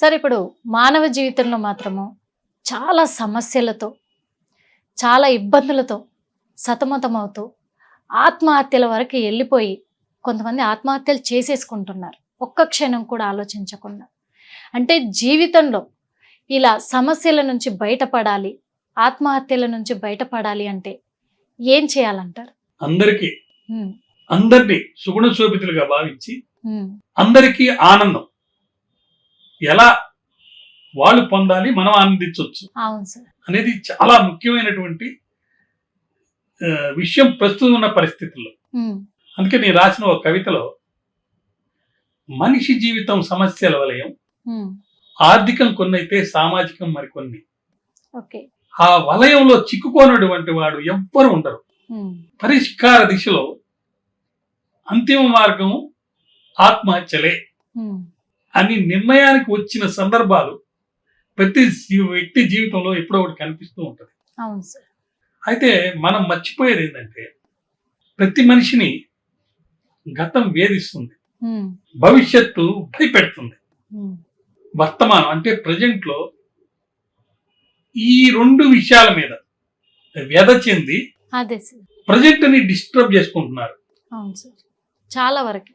Sir ఇప్పుడు మానవ జీవితంలో మాత్రము చాలా సమస్యలతో చాలా ఇబ్బందులతో సతమతమవుతూ ఆత్మహత్యల వరకు వెళ్ళిపోయి కొంతమంది ఆత్మహత్యలు చేసేసుకుంటున్నారు. ఒక్క క్షణం కూడా ఆలోచించకుండా. అంటే జీవితంలో ఇలా సమస్యల నుంచి బయటపడాలి ఆత్మహత్యల నుంచి బయటపడాలి అంటే ఏం చేయాలంటారు? అందరికీ అందరినీ సుగుణ శోభితులుగా భావించి అందరికీ ఆనందం. ఎలా వాళ్ళు పొందాలి మనం ఆనందించవచ్చు అనేది చాలా ముఖ్యమైనటువంటి విషయం ప్రస్తుతం ఉన్న పరిస్థితుల్లో. అందుకే నేను రాసిన ఒక కవితలో మనిషి జీవితం సమస్యల వలయం ఆర్థికం కొన్నైతే సామాజికం మరికొన్ని. ఆ వలయంలో చిక్కుకోనటువంటి వాడు ఎవ్వరు ఉండరు. పరిష్కార దిశలో అంతిమ మార్గం ఆత్మహత్యలే. అని నిర్ణయానికి వచ్చిన సందర్భాలు ప్రతి వ్యక్తి జీవితంలో ఎప్పుడో ఒకటి కనిపిస్తూ ఉంటుంది. అయితే మనం మర్చిపోయేది ఏంటంటే ప్రతి మనిషిని గతం వేధిస్తుంది. భవిష్యత్తు భయపెడుతుంది. వర్తమానం అంటే ప్రజెంట్లో ఈ రెండు విషయాల మీద వ్యధ చెంది ప్రజెంట్ని డిస్టర్బ్ చేసుకుంటున్నారు. చాలా వరకు.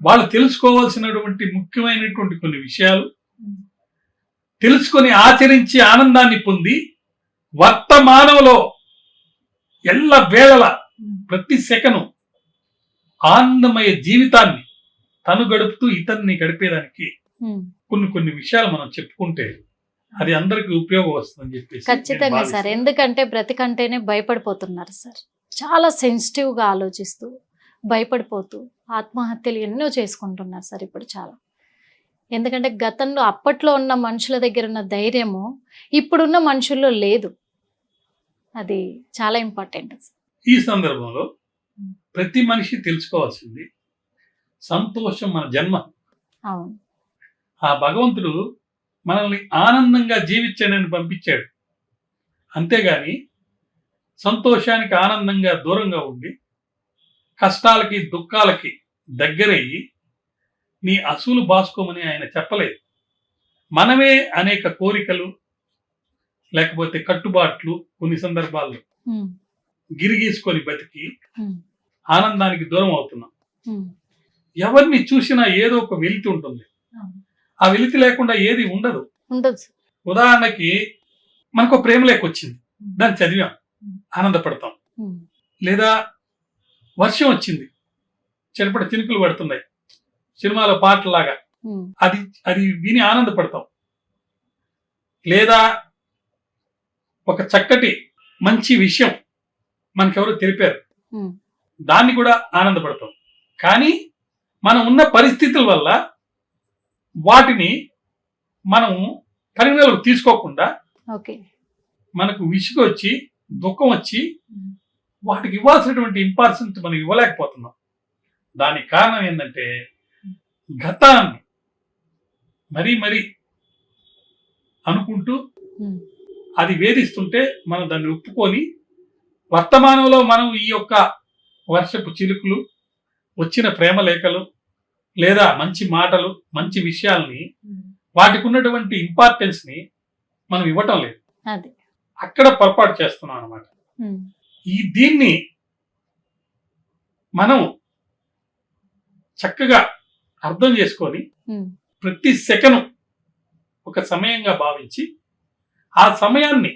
వాళ్ళు తెలుసుకోవాల్సినటువంటి ముఖ్యమైనటువంటి కొన్ని విషయాలు తెలుసుకొని ఆచరించి ఆనందాన్ని పొంది వర్తమానంలో ఎల్ల వేళల ప్రతి సెకను ఆనందమయ జీవితాన్ని తను గడుపుతూ ఇతన్ని గడిపేదానికి. కొన్ని కొన్ని విషయాలు మనం చెప్పుకుంటే అది అందరికి ఉపయోగం వస్తుందని చెప్పేసి ఖచ్చితంగా సార్. ఎందుకంటే బ్రతికంటేనే భయపడిపోతున్నారు సార్ చాలా సెన్సిటివ్గా ఆలోచిస్తూ భయపడిపోతూ ఆత్మహత్యలు ఎన్నో చేసుకుంటున్నారు సార్ ఇప్పుడు చాలా. ఎందుకంటే గతంలో అప్పట్లో ఉన్న మనుషుల దగ్గర ఉన్న ధైర్యము ఇప్పుడున్న మనుషుల్లో లేదు. అది చాలా ఇంపార్టెంట్. ఈ సందర్భంలో ప్రతి మనిషి తెలుసుకోవాల్సింది సంతోషం మన జన్మ. అవును. ఆ భగవంతుడు మనల్ని ఆనందంగా జీవించడని పంపించాడు. అంతేగాని సంతోషానికి ఆనందంగా దూరంగా ఉండి కష్టాలకి దుఃఖాలకి దగ్గరయ్యి నీ అసూలు బాసుకోమని ఆయన చెప్పలేదు. మనమే అనేక కోరికలు లేకపోతే కట్టుబాట్లు కొన్ని సందర్భాల్లో గిరిగీసుకొని బతికి ఆనందానికి దూరం అవుతున్నాం. ఎవరిని చూసినా ఏదో ఒక వెలితి ఉంటుంది. ఆ వెలితి లేకుండా ఏది ఉండదు. ఉదాహరణకి మనకు ప్రేమ లేఖ వచ్చింది దాన్ని చదివాం. ఆనందపడతాం. లేదా వర్షం వచ్చింది. చెరపడ చినుకులు పడుతున్నాయి. సినిమాలో పాటలాగా. అది అది విని ఆనందపడతాం. లేదా ఒక చక్కటి మంచి విషయం మనకెవరు తెలిపారు. దాన్ని కూడా ఆనందపడతాం. కానీ మనం ఉన్న పరిస్థితుల వల్ల వాటిని మనం పరిగణలోకి తీసుకోకుండా మనకు విసుగు వచ్చి దుఃఖం వచ్చి వాటికి ఇవ్వాల్సినటువంటి ఇంపార్టెన్స్ మనం ఇవ్వలేకపోతున్నాం. దానికి కారణం ఏంటంటే గతాన్ని మరీ మరీ అనుకుంటూ ఉమ్, అది వేధిస్తుంటే మనం దాన్ని ఒప్పుకొని వర్తమానంలో మనం ఈ యొక్క వర్షపు చిలుకలు వచ్చిన ప్రేమ లేఖలు లేదా మంచి మాటలు మంచి విషయాల్ని ఉమ్, వాటికి ఉన్నటువంటి ఇంపార్టెన్స్ని మనం ఇవ్వటం లేదు. అక్కడ పొరపాటు చేస్తున్నాం అనమాట ఉమ్, ఈ దీన్ని మనం చక్కగా అర్థం చేసుకొని ప్రతి సెకను ఒక సమయంగా భావించి ఆ సమయాన్ని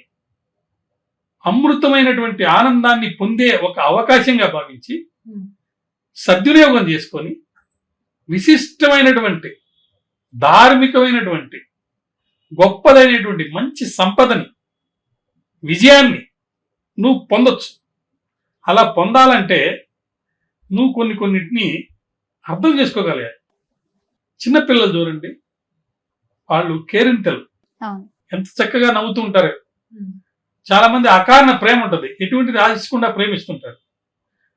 అమృతమైనటువంటి ఆనందాన్ని పొందే ఒక అవకాశంగా భావించి సద్వినియోగం చేసుకొని విశిష్టమైనటువంటి ధార్మికమైనటువంటి గొప్పదైనటువంటి మంచి సంపదని విజయాన్ని నువ్వు పొందొచ్చు. అలా పొందాలంటే నువ్వు కొన్ని కొన్నిటిని అర్థం చేసుకోగలగాలి. చిన్నపిల్లలు చూడండి. వాళ్ళు కేరింతలు. ఎంత చక్కగా నవ్వుతూ ఉంటారు. చాలా మంది అకారణ ప్రేమ ఉంటుంది. ఎటువంటిది ఆశించకుండా ప్రేమిస్తుంటారు.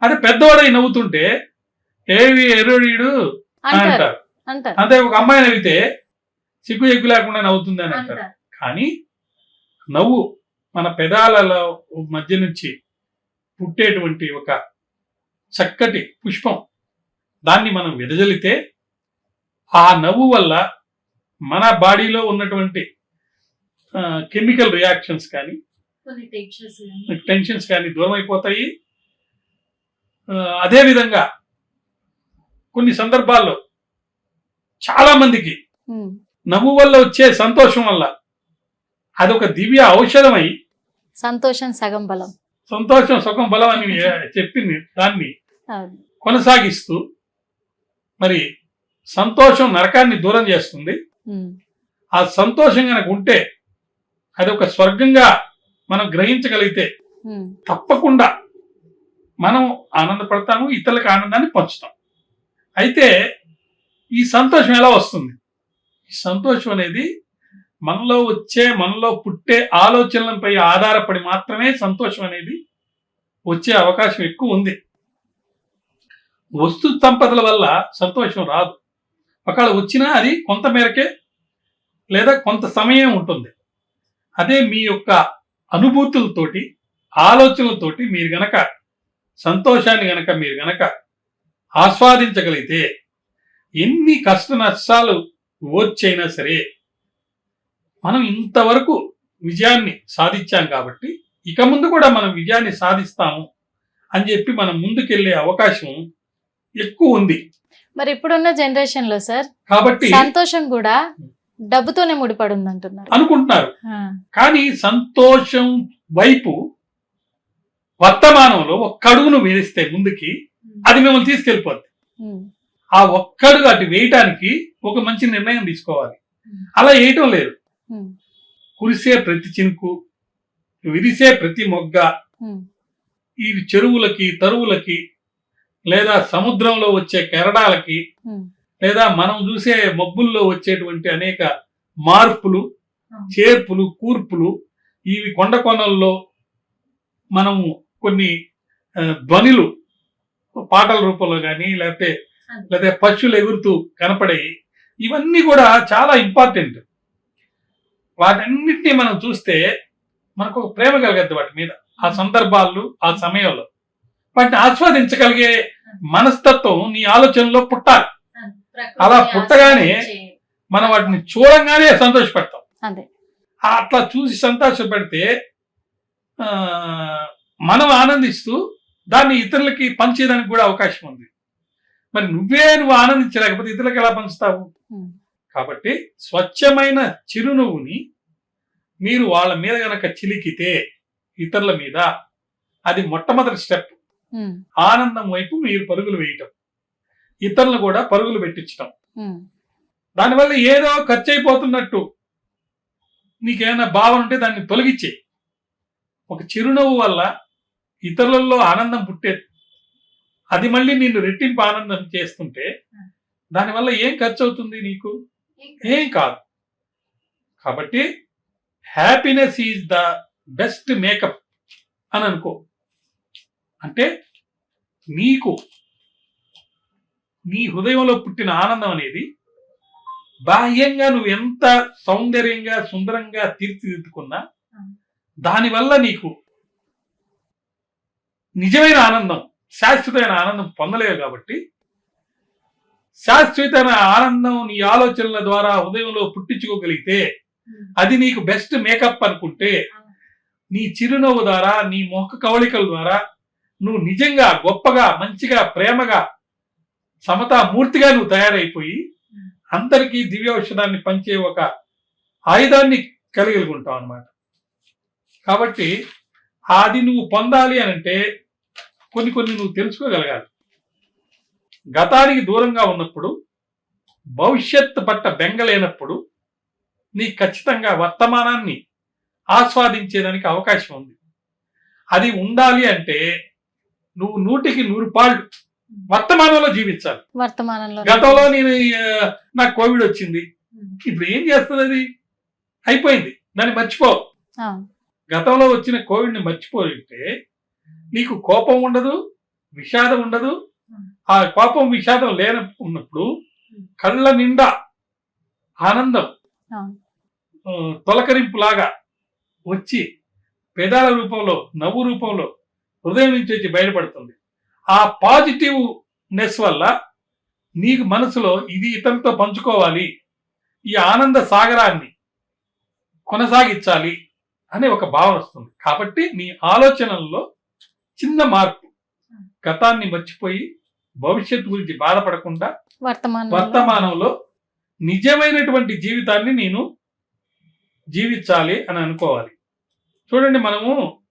అదే పెద్దవాడై నవ్వుతుంటే ఏవి ఎరుడీడు? అని అంటారు. అంతే ఒక అమ్మాయి నవ్వితే సిగ్గు ఎగ్గు లేకుండా నవ్వుతుంది అని అంటారు. కానీ నవ్వు మన పెదాలలో మధ్య నుంచి పుట్టేటువంటి ఒక చక్కటి పుష్పం. దాన్ని మనం వెదజల్లితే ఆ నవ్వు వల్ల మన బాడీలో ఉన్నటువంటి కెమికల్ రియాక్షన్స్ కానీ కొన్ని టెన్షన్స్ కానీ. దూరం అయిపోతాయి అదేవిధంగా కొన్ని సందర్భాల్లో చాలా మందికి నవ్వు వల్ల వచ్చే సంతోషం వల్ల అదొక దివ్య ఔషధమై సంతోషం సగం బలం. సంతోషం సుఖం బలం అని చెప్పింది దాన్ని. కొనసాగిస్తూ మరి సంతోషం నరకాన్ని దూరం చేస్తుంది. ఆ సంతోషం కనుక ఉంటే అది ఒక స్వర్గంగా మనం గ్రహించగలిగితే తప్పకుండా మనం ఆనందపడతాము ఇతరులకు ఆనందాన్ని పంచుతాం. అయితే ఈ సంతోషం ఎలా వస్తుంది? ఈ సంతోషం అనేది మనలో వచ్చే మనలో పుట్టే ఆలోచనలపై ఆధారపడి మాత్రమే సంతోషం అనేది వచ్చే అవకాశం ఎక్కువ ఉంది. వస్తు సంపదల వల్ల సంతోషం రాదు. ఒకవేళ వచ్చినా అది కొంత మేరకే లేదా కొంత సమయం ఉంటుంది. అదే మీ యొక్క అనుభూతులతోటి ఆలోచనలతోటి మీరు గనక సంతోషాన్ని గనక మీరు గనక ఆస్వాదించగలిగితే ఎన్ని కష్ట నష్టాలు ఓర్చైనా సరే మనం ఇంతవరకు విజయాన్ని సాధించాం కాబట్టి ఇక ముందు కూడా మనం విజయాన్ని సాధిస్తాము అని చెప్పి మనం ముందుకెళ్ళే అవకాశం ఎక్కువ ఉంది. మరి ఇప్పుడున్న జనరేషన్లో సార్ కాబట్టి సంతోషం కూడా డబ్బుతోనే ముడిపడి ఉంది అంటున్నారు అనుకుంటున్నారు కానీ సంతోషం వైపు వర్తమానంలో ఒక్క అడుగును వేస్తే ముందుకి అది మిమ్మల్ని తీసుకెళ్ళిపోద్ది. ఆ ఒక్కడుగు అటు వేయటానికి ఒక మంచి నిర్ణయం తీసుకోవాలి. అలా వేయటం లేదు. కురిసే ప్రతి చినుకు విరిసే ప్రతి మొగ్గ ఈ చెరువులకి తరువులకి లేదా సముద్రంలో వచ్చే కెరడాలకి లేదా మనం చూసే మబ్బుల్లో వచ్చేటువంటి అనేక మార్పులు చేర్పులు కూర్పులు ఇవి కొండ కొనల్లో మనము కొన్ని ధ్వనులు పాటల రూపంలో కానీ లేకపోతే లేకపోతే పక్షులు ఎగురుతూ కనపడేవి ఇవన్నీ కూడా చాలా ఇంపార్టెంట్. వాటన్నిటినీ మనం చూస్తే మనకు ఒక ప్రేమ కలగద్దు వాటి మీద. ఆ సందర్భాలు ఆ సమయంలో. వాటిని ఆస్వాదించగలిగే మనస్తత్వం నీ ఆలోచనలో పుట్టాలి. అలా పుట్టగానే మనం వాటిని చూడంగానే సంతోషపడతాం. అట్లా చూసి సంతోషపడితే ఆ, మనం ఆనందిస్తూ దాన్ని ఇతరులకి పంచేదానికి కూడా అవకాశం ఉంది. మరి నువ్వే నువ్వు ఆనందించలేకపోతే ఇతరులకు ఎలా పంచుతావు? కాబట్టి స్వచ్ఛమైన చిరునవ్వుని మీరు వాళ్ళ మీద గనక చిలికితే ఇతరుల మీద అది మొట్టమొదటి స్టెప్. ఆనందం వైపు మీరు పరుగులు వేయటం. ఇతరులను కూడా పరుగులు పెట్టించటం. దానివల్ల ఏదో ఖర్చు అయిపోతున్నట్టు నీకేమైనా భావన ఉంటే దాన్ని తొలగించే. ఒక చిరునవ్వు వల్ల ఇతరులలో ఆనందం పుట్టే అది మళ్ళీ నిన్ను రెట్టింపు ఆనందం చేస్తుంటే దానివల్ల ఏం ఖర్చు అవుతుంది నీకు? ఏం కాదు. కాబట్టి happiness is the best makeup అని అనుకో. అంటే నీకు నీ హృదయంలో పుట్టిన ఆనందం అనేది బాహ్యంగా నువ్వు ఎంత సౌందర్యంగా సుందరంగా తీర్చిదిద్దుకున్నా దానివల్ల నీకు నిజమైన ఆనందం శాశ్వతమైన ఆనందం పొందలేవు కాబట్టి శాశ్వతమైన ఆనందం నీ ఆలోచనల ద్వారా హృదయంలో పుట్టించుకోగలిగితే అది నీకు బెస్ట్ మేకప్ అనుకుంటే నీ చిరునవ్వు ద్వారా నీ మొక్క కవళికల ద్వారా నువ్వు నిజంగా గొప్పగా మంచిగా ప్రేమగా సమతా మూర్తిగా నువ్వు తయారైపోయి అందరికీ దివ్యౌషధాన్ని పంచే ఒక ఆయుధాన్ని కలిగి ఉంటావు అనమాట కాబట్టి అది నువ్వు పొందాలి అని అంటే కొన్ని కొన్ని నువ్వు తెలుసుకోగలగాలి. గతానికి దూరంగా ఉన్నప్పుడు భవిష్యత్తు పట్ల బెంగలేనప్పుడు నీ ఖచ్చితంగా వర్తమానాన్ని ఆస్వాదించేదానికి అవకాశం ఉంది. అది ఉండాలి అంటే నువ్వు నూటికి నూరు పాళ్ళు వర్తమానంలో జీవించాలి. వర్తమానంలో గతంలో నేను నాకు కోవిడ్ వచ్చింది. ఇప్పుడు ఏం చేస్తుంది అది? అయిపోయింది. దాన్ని మర్చిపో గతంలో వచ్చిన కోవిడ్ని మర్చిపోయింటే నీకు కోపం ఉండదు విషాదం ఉండదు ఆ కోపం విషాదం లేన ఉన్నప్పుడు కళ్ళ నిండా ఆనందం తొలకరింపులాగా వచ్చి పెదాల రూపంలో నవ్వు రూపంలో హృదయం నుంచి వచ్చి బయటపడుతుంది ఆ పాజిటివ్నెస్ వల్ల నీకు మనసులో ఇది ఇతరులతో పంచుకోవాలి ఈ ఆనంద సాగరాన్ని కొనసాగించాలి అనే ఒక భావన వస్తుంది. కాబట్టి నీ ఆలోచనల్లో చిన్న మార్పు గతాన్ని మర్చిపోయి భవిష్యత్తు గురించి బాధపడకుండా వర్తమానం వర్తమానంలో నిజమైనటువంటి జీవితాన్ని నేను జీవించాలి అని అనుకోవాలి. చూడండి మనము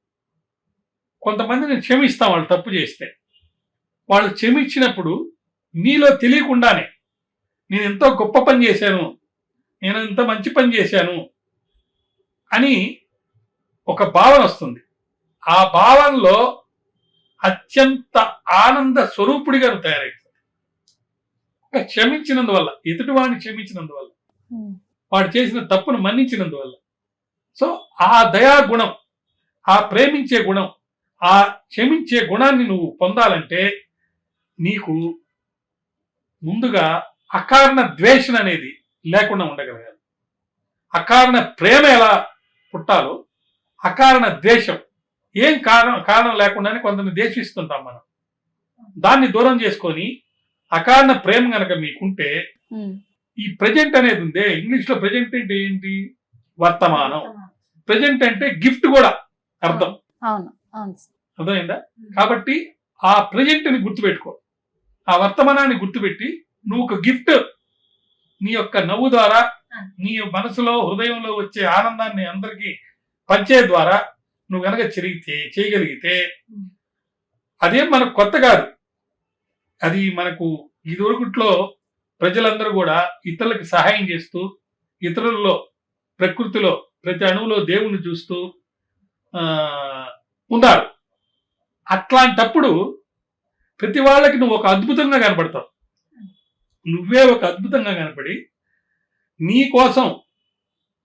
కొంతమందిని క్షమిస్తాం వాళ్ళు తప్పు చేస్తే. వాళ్ళు క్షమించినప్పుడు నీలో తెలియకుండానే నేను ఎంతో గొప్ప పని చేశాను నేను ఎంత మంచి పని చేశాను అని ఒక భావన వస్తుంది. ఆ భావనలో అత్యంత ఆనంద స్వరూపుడిగా నువ్వు తయారవుతావు ఒక క్షమించినందువల్ల ఎదుటివాడిని క్షమించినందువల్ల ఉమ్, వాడు చేసిన తప్పును మన్నించినందువల్ల. సో ఆ దయా గుణం ఆ ప్రేమించే గుణం ఆ క్షమించే గుణాన్ని నువ్వు పొందాలంటే నీకు ముందుగా అకారణ ద్వేషణ అనేది లేకుండా ఉండగలగాలి. అకారణ ప్రేమ ఎలా పుట్టాలో అకారణ ద్వేషం ఏం కారణం కారణం లేకుండానే కొందరిని ద్వేషిస్తుంటాం మనం. దాన్ని దూరం చేసుకొని అకారణ ప్రేమ గనక మీకుంటే ఈ ప్రజెంట్ అనేది ఉందే. ఇంగ్లీష్లో ప్రజెంట్ అంటే ఏంటి? వర్తమానం. ప్రజెంట్ అంటే గిఫ్ట్ కూడా అర్థం. అర్థమైందా? కాబట్టి ఆ ప్రజెంట్ని గుర్తుపెట్టుకో. ఆ వర్తమానాన్ని గుర్తుపెట్టి నువ్వు ఒక గిఫ్ట్ నీ యొక్క నవ్వు ద్వారా నీ మనసులో హృదయంలో వచ్చే ఆనందాన్ని అందరికీ పంచే ద్వారా నువ్వు గనక చెరిగితే చేయగలిగితే అదేం మనకు కొత్త కాదు. అది మనకు ఇదివరకుట్లో ప్రజలందరూ కూడా ఇతరులకు సహాయం చేస్తూ ఇతరులలో ప్రకృతిలో ప్రతి అణువులో దేవుణ్ణి చూస్తూ ఉన్నారు. అట్లాంటప్పుడు ప్రతి వాళ్ళకి నువ్వు ఒక అద్భుతంగా కనపడతావు. నువ్వే ఒక అద్భుతంగా కనపడి నీ కోసం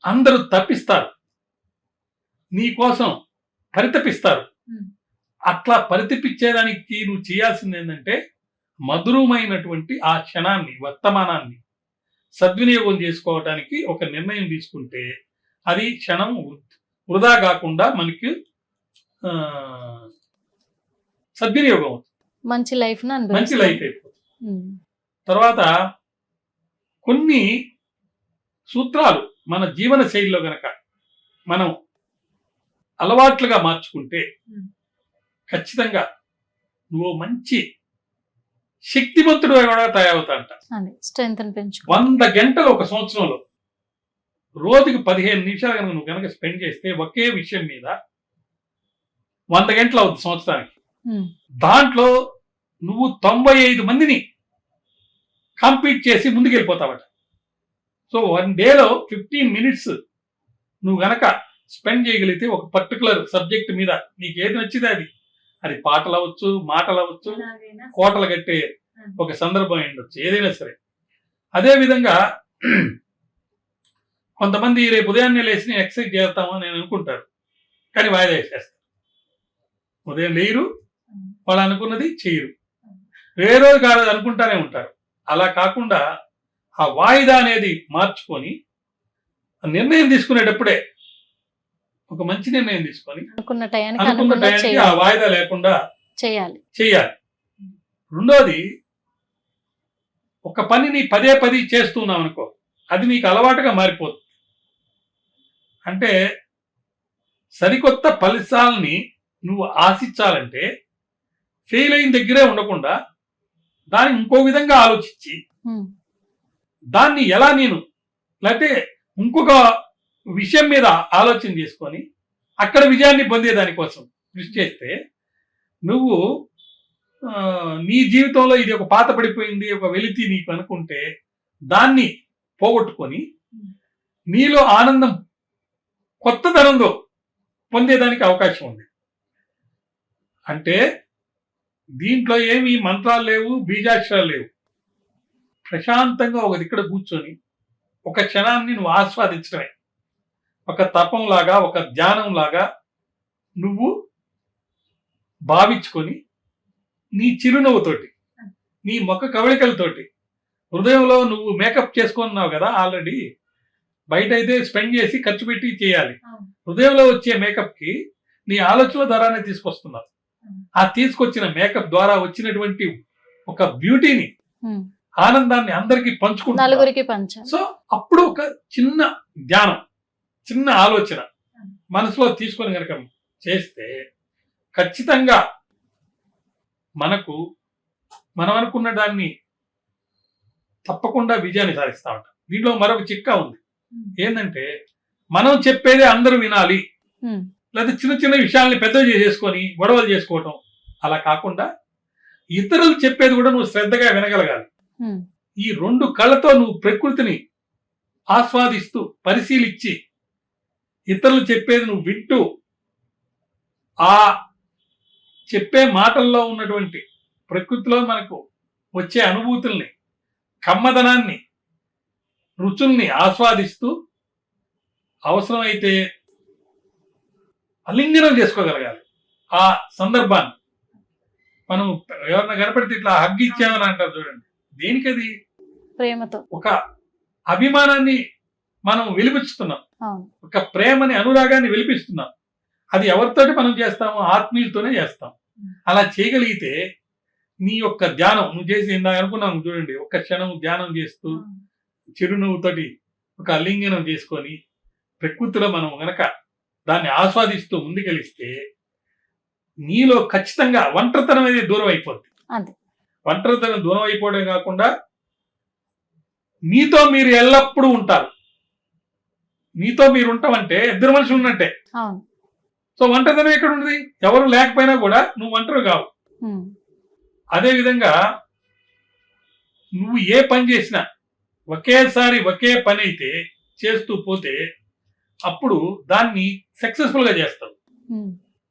అందరూ తప్పిస్తారు. నీ కోసం పరితపిస్తారు. అట్లా పరితపించేదానికి నువ్వు చేయాల్సింది ఏంటంటే మధురమైనటువంటి ఆ క్షణాన్ని వర్తమానాన్ని సద్వినియోగం చేసుకోవడానికి ఒక నిర్ణయం తీసుకుంటే అది క్షణం వృధా కాకుండా మనకి సద్వినియోగం అవుతుంది మంచి లైఫ్ మంచి. లైఫ్ అయిపోతుంది తర్వాత కొన్ని సూత్రాలు మన జీవన శైలిలో గనక మనం అలవాట్లుగా మార్చుకుంటే. ఖచ్చితంగా నువ్వు మంచి శక్తివంతుడు కూడా స్ట్రెంత్ పెంచుకో. వంద గంటలు ఒక సంవత్సరంలో రోజుకి పదిహేను నిమిషాలు కనుక నువ్వు కనుక స్పెండ్ చేస్తే ఒకే విషయం మీద వంద గంటలు అవుతుంది సంవత్సరానికి. దాంట్లో నువ్వు తొంభై ఐదు మందిని కంప్లీట్ చేసి ముందుకెళ్ళిపోతావట. సో వన్ డేలో ఫిఫ్టీన్ మినిట్స్ నువ్వు గనక స్పెండ్ చేయగలిగితే ఒక పర్టికులర్ సబ్జెక్ట్ మీద నీకు ఏది నచ్చితే అది. అది పాటలు అవ్వచ్చు మాటలు అవ్వచ్చు కోటలు కట్టే ఒక సందర్భం ఉండొచ్చు ఏదైనా సరే. అదే విధంగా కొంతమంది రేపు ఉదయాన్నే లేచి నేను ఎక్సర్సైజ్ చేస్తాము అని అనుకుంటారు. కానీ వాయిదా వేసేస్తారు. ఉదయం లేరు వాళ్ళు అనుకున్నది చేయరు. ఏ రోజు కాదు అనుకుంటానే ఉంటారు. అలా కాకుండా ఆ వాయిదా అనేది మార్చుకొని నిర్ణయం తీసుకునేటప్పుడే ఒక మంచి నిర్ణయం తీసుకొని అనుకున్న టయానికి అనుకున్న ఆ వాయిదా లేకుండా చేయాలి. చేయాలి. రెండోది ఒక పనిని పదే పది చేస్తున్నావు అనుకో అది నీకు అలవాటుగా మారిపోతుంది. అంటే సరికొత్త ఫలితాలని నువ్వు ఆశించాలంటే ఫెయిల్ అయిన దగ్గరే ఉండకుండా దాన్ని ఇంకో విధంగా ఆలోచించి దాన్ని ఎలా నేను లేకపోతే ఇంకొక విషయం మీద ఆలోచన చేసుకొని అక్కడ విజయాన్ని పొందేదాని కోసం కృషి చేస్తే నువ్వు నీ జీవితంలో ఇది ఒక పాత పడిపోయింది ఒక వెలితి నీకు అనుకుంటే దాన్ని పోగొట్టుకొని నీలో ఆనందం కొత్త ధనంలో పొందేదానికి అవకాశం ఉంది. అంటే దీంట్లో ఏమి మంత్రాలు లేవు బీజాక్షరాలు లేవు. ప్రశాంతంగా ఒక ఇక్కడ కూర్చొని ఒక క్షణాన్ని నువ్వు ఆస్వాదించడమే. ఒక తపంలాగా ఒక ధ్యానంలాగా నువ్వు భావించుకొని నీ చిరునవ్వుతోటి నీ మొక్క కవళికలతోటి హృదయంలో నువ్వు మేకప్ చేసుకున్నావు కదా ఆల్రెడీ బయట అయితే స్పెండ్ చేసి ఖర్చు పెట్టి చేయాలి. హృదయంలో వచ్చే మేకప్కి నీ ఆలోచనల ద్వారానే తీసుకొస్తున్నావు ఆ తీసుకొచ్చిన మేకప్ ద్వారా వచ్చినటువంటి ఒక బ్యూటీని ఆనందాన్ని అందరికీ పంచుకుంటారు సో అప్పుడు ఒక చిన్న ధ్యానం. చిన్న ఆలోచన. మనసులో తీసుకొని కనుక చేస్తే ఖచ్చితంగా మనకు మనం అనుకున్న దాన్ని తప్పకుండా విజయాన్ని సాధిస్తా ఉంటాం. దీంట్లో మరొక చిక్కా ఉంది. ఏంటంటే మనం చెప్పేదే అందరూ వినాలి. లేదా చిన్న చిన్న విషయాల్ని పెద్దవి చేసుకొని గొడవలు చేసుకోవటం అలా కాకుండా ఇతరులు చెప్పేది కూడా నువ్వు శ్రద్ధగా వినగలగాలి. ఈ రెండు కళ్ళతో నువ్వు ప్రకృతిని ఆస్వాదిస్తూ పరిశీలించి ఇతరులు చెప్పేది నువ్వు వింటూ ఆ చెప్పే మాటల్లో ఉన్నటువంటి ప్రకృతిలో మనకు వచ్చే అనుభూతుల్ని కమ్మదనాన్ని రుచుల్ని ఆస్వాదిస్తూ అవసరమైతే అలింగనం చేసుకోగలగాలి. ఆ సందర్భాన్ని. మనం ఎవరన్నా కనపడితే ఇట్లా హగ్ ఇచ్చామని అంటారు చూడండి. దేనికది? ప్రేమతో. ఒక అభిమానాన్ని మనం వెలిపిస్తున్నాం అవును ఒక ప్రేమని అనురాగాన్ని వెలిపిస్తున్నాం. అది ఎవరితోటి మనం చేస్తాము ఆత్మీయులతోనే చేస్తాం. అలా చేయగలిగితే నీ యొక్క ధ్యానం నువ్వు చేసి ఇందాక అనుకున్నాం చూడండి ఒక్క క్షణం ధ్యానం చేస్తూ చిరునవ్వుతోటి ఒక అలింగనం చేసుకొని ప్రకృతిలో మనం గనక దాన్ని ఆస్వాదిస్తూ ముందుకెలిస్తే నీలో ఖచ్చితంగా ఒంటరితనం అనేది దూరం అయిపోద్ది. ఒంటరితనం దూరం అయిపోవడం కాకుండా మీతో మీరు ఎల్లప్పుడూ ఉంటారు. మీతో మీరు ఉంటామంటే ఇద్దరు మనుషులు ఉన్నట్టే సో ఒంటరితనం ఎక్కడ ఉంది ఎవరు లేకపోయినా కూడా నువ్వు ఒంటరి కావు. అదే విధంగా నువ్వు ఏ పని చేసినా ఒకేసారి ఒకే పని అయితే చేస్తూ పోతే అప్పుడు దాన్ని సక్సెస్ఫుల్గా చేస్తావు.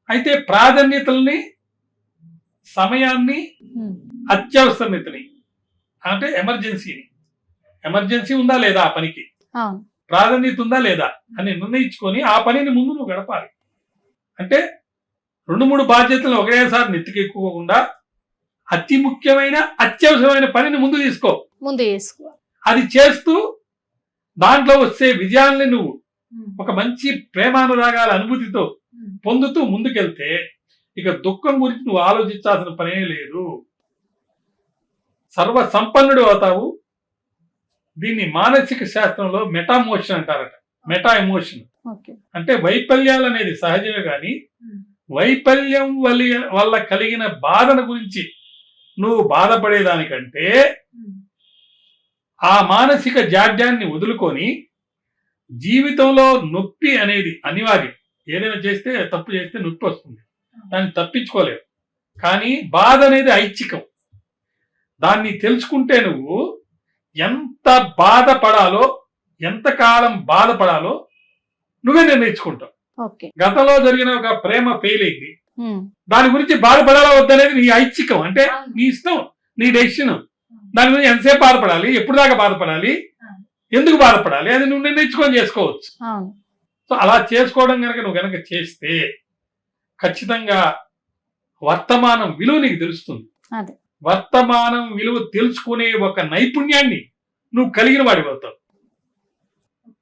అయితే ప్రాధాన్యతల్ని సమయాన్ని అత్యవసరతని అంటే ఎమర్జెన్సీని. ఎమర్జెన్సీ ఉందా లేదా ఆ పనికి? ప్రాధాన్యత ఉందా లేదా అని నిర్ణయించుకొని ఆ పనిని ముందు నువ్వు గడపాలి. అంటే రెండు మూడు బాధ్యతలు ఒకేసారి నెత్తికెక్కుకోకుండా అతి ముఖ్యమైన అత్యవసరమైన పనిని ముందు తీసుకో. ముందు చేసుకోవాలి అది చేస్తూ దాంట్లో వచ్చే విజయాల్ని నువ్వు ఒక మంచి ప్రేమానురాగాల అనుభూతితో పొందుతూ ముందుకెళ్తే ఇక దుఃఖం గురించి నువ్వు ఆలోచించాల్సిన పనే లేదు. సర్వ సంపన్నుడు అవుతావు. దీన్ని మానసిక శాస్త్రంలో మెటామోషన్ అంటారట. Meta emotion. అంటే వైఫల్యాలు అనేది సహజమే కానీ వైఫల్యం వల్ల వల్ల కలిగిన బాధన గురించి నువ్వు బాధపడేదానికంటే ఆ మానసిక జాడ్యాన్ని వదులుకొని జీవితంలో నొప్పి అనేది అనివార్యం. ఏదైనా చేస్తే తప్పు చేస్తే నొప్పి వస్తుంది. దాన్ని తప్పించుకోలేవు. కానీ బాధ అనేది ఐచ్ఛికం. దాన్ని తెలుసుకుంటే నువ్వు ఎంత బాధపడాలో ఎంతకాలం బాధపడాలో నువ్వే నిర్ణయించుకుంటావు. గతంలో జరిగిన ఒక ప్రేమ ఫెయిల్ అయింది. దాని గురించి బాధపడాలా వద్దనేది నీ ఐచ్ఛికం. అంటే నీ ఇష్టం నీ డెసిషన్ దాని గురించి ఎంతసేపు బాధపడాలి ఎప్పుడు దాకా బాధపడాలి ఎందుకు బాధపడాలి అది నువ్వు నిర్ణయించుకొని చేసుకోవచ్చు. సో అలా చేసుకోవడం కనుక నువ్వు కనుక చేస్తే ఖచ్చితంగా వర్తమానం విలువ నీకు తెలుస్తుంది. వర్తమానం విలువ తెలుసుకునే ఒక నైపుణ్యాన్ని నువ్వు కలిగిన వాడిపోతావు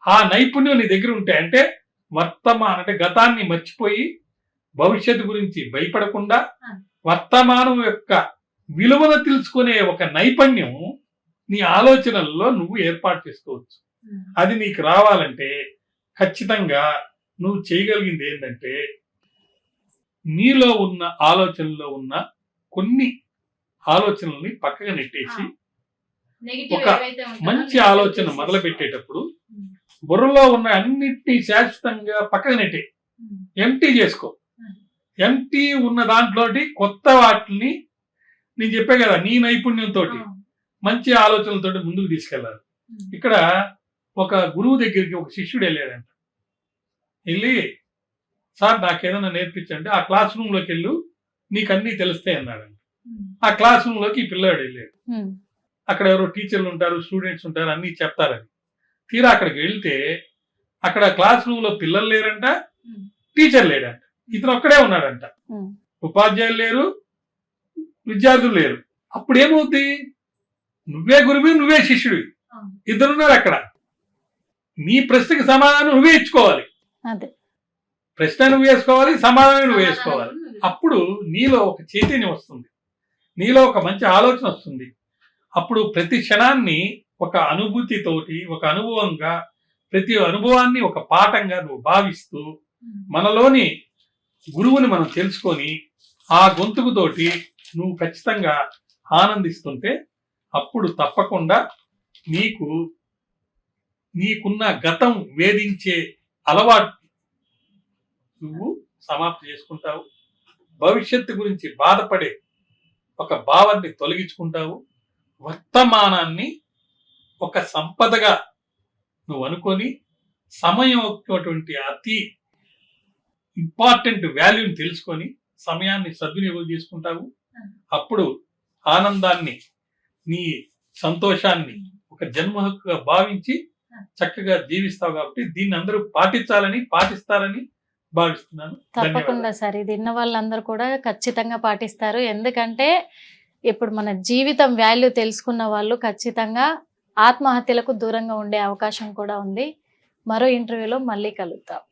ఆ నైపుణ్యం నీ దగ్గర ఉంటే అంటే వర్తమానం అంటే గతాన్ని మర్చిపోయి భవిష్యత్తు గురించి భయపడకుండా వర్తమానం యొక్క విలువను తెలుసుకునే ఒక నైపుణ్యం నీ ఆలోచనల్లో నువ్వు ఏర్పాటు చేసుకోవచ్చు. అది నీకు రావాలంటే ఖచ్చితంగా నువ్వు చేయగలిగింది ఏంటంటే నీలో ఉన్న ఆలోచనలో ఉన్న కొన్ని ఆలోచనల్ని పక్కగా నెట్టేసి ఒక మంచి ఆలోచన మొదలు పెట్టేటప్పుడు బుర్రలో ఉన్న అన్నిటినీ శాశ్వతంగా పక్కగా నెట్టే. ఎంటీ చేసుకో. ఎంటీ ఉన్న దాంట్లోటి కొత్త వాటిని నేను చెప్పే కదా నీ నైపుణ్యంతో మంచి ఆలోచనలతోటి ముందుకు తీసుకెళ్ళాలి. ఇక్కడ ఒక గురువు దగ్గరికి ఒక శిష్యుడు వెళ్ళాడంట. వెళ్ళి సార్ నాకేదైనా నేర్పించండి ఆ క్లాస్ రూమ్లోకి వెళ్ళు నీకు అన్నీ తెలుస్తాయి అన్నాడంట. ఆ క్లాస్ రూమ్లోకి ఈ పిల్లాడు వెళ్ళాడు. అక్కడ ఎవరో టీచర్లు ఉంటారు స్టూడెంట్స్ ఉంటారు అన్ని చెప్తారని తీరా అక్కడికి వెళ్తే అక్కడ క్లాస్ రూమ్లో పిల్లలు లేరంట టీచర్ లేడంట. ఇతను ఒక్కడే ఉన్నాడంట. ఉపాధ్యాయులు లేరు విద్యార్థులు లేరు. అప్పుడు ఏమవుద్ది నువ్వే గురువు నువ్వే శిష్యుడివి. ఇద్దరున్నారు అక్కడ. నీ ప్రశ్నకి సమాధానం నువ్వే ఇచ్చుకోవాలి. ప్రశ్న నువ్వు వేసుకోవాలి సమాధానం నువ్వు వేసుకోవాలి. అప్పుడు నీలో ఒక చైతన్యం వస్తుంది. నీలో ఒక మంచి ఆలోచన వస్తుంది. అప్పుడు ప్రతి క్షణాన్ని ఒక అనుభూతితోటి ఒక అనుభవంగా ప్రతి అనుభవాన్ని ఒక పాఠంగా నువ్వు భావిస్తూ మనలోని గురువుని మనం తెలుసుకొని ఆ గొంతుకుతోటి నువ్వు ఖచ్చితంగా ఆనందిస్తుంటే అప్పుడు తప్పకుండా నీకు నీకున్న గతం వేధించే అలవాటు నువ్వు సమాప్తి చేసుకుంటావు. భవిష్యత్తు గురించి బాధపడే ఒక భావాన్ని తొలగించుకుంటావు. వర్తమానాన్ని ఒక సంపదగా నువ్వు అనుకొని సమయం యొక్క అతి ఇంపార్టెంట్ వాల్యూని తెలుసుకొని సమయాన్ని సద్వినియోగం చేసుకుంటావు. అప్పుడు ఆనందాన్ని నీ సంతోషాన్ని ఒక జన్మ హక్కుగా భావించి చక్కగా జీవిస్తావు కాబట్టి దీన్ని అందరూ పాటించాలని పాటిస్తారని భావిస్తున్నాను. తప్పకుండా. సార్. ఇది విన్న వాళ్ళందరూ కూడా ఖచ్చితంగా పాటిస్తారు. ఎందుకంటే ఇప్పుడు మన జీవితం వాల్యూ తెలుసుకున్న వాళ్ళు ఖచ్చితంగా ఆత్మహత్యలకు దూరంగా ఉండే అవకాశం కూడా ఉంది. మరో ఇంటర్వ్యూలో మళ్ళీ కలుద్దాం.